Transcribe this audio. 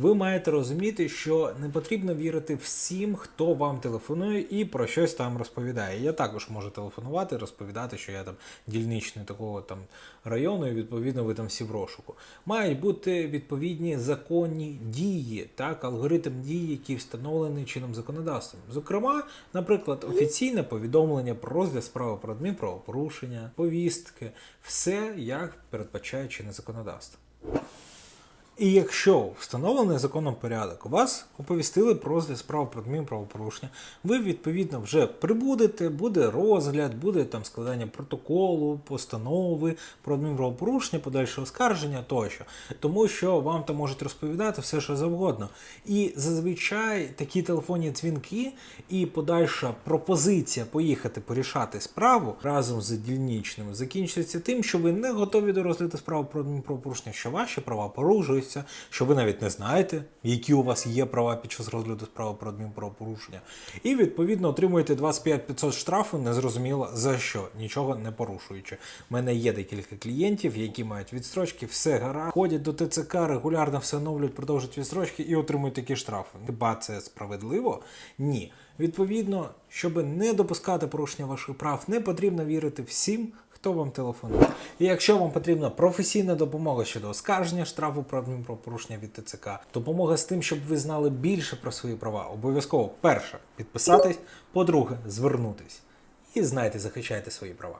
ви маєте розуміти, що не потрібно вірити всім, хто вам телефонує і про щось там розповідає. Я також можу телефонувати, розповідати, що я там дільничний такого там району, і відповідно ви там всі в розшуку. Мають бути відповідні законні дії, так, алгоритм дій, який встановлений чином законодавством. Зокрема, наприклад, офіційне повідомлення про розгляд справи про адмінправопорушення, повістки, все як передбачає чинне законодавство. І якщо встановлений законом порядок, вас оповістили про розгляд справ про адмінправопорушення, ви відповідно вже прибудете, буде розгляд, буде там складання протоколу, постанови про адмінправопорушення, подальше оскарження тощо. Тому що вам там можуть розповідати все, що завгодно. І зазвичай такі телефонні дзвінки і подальша пропозиція поїхати порішати справу разом з дільничними закінчується тим, що ви не готові до розгляду справи про адмінправопорушення, що ваші права порушуються, що ви навіть не знаєте, які у вас є права під час розгляду справи про адмінправопорушення. І відповідно отримуєте 25 500 штрафу, незрозуміло за що, нічого не порушуючи. У мене є декілька клієнтів, які мають відстрочки, все гаразд, ходять до ТЦК, регулярно все оновлюють, продовжують відстрочки і отримують такі штрафи. Хіба це справедливо? Ні. Відповідно, щоб не допускати порушення ваших прав, не потрібно вірити всім, хто вам телефонує. І якщо вам потрібна професійна допомога щодо оскарження штрафу про порушення від ТЦК, допомога з тим, щоб ви знали більше про свої права, обов'язково перше підписатись, по-друге, звернутись. І знайте, захищайте свої права.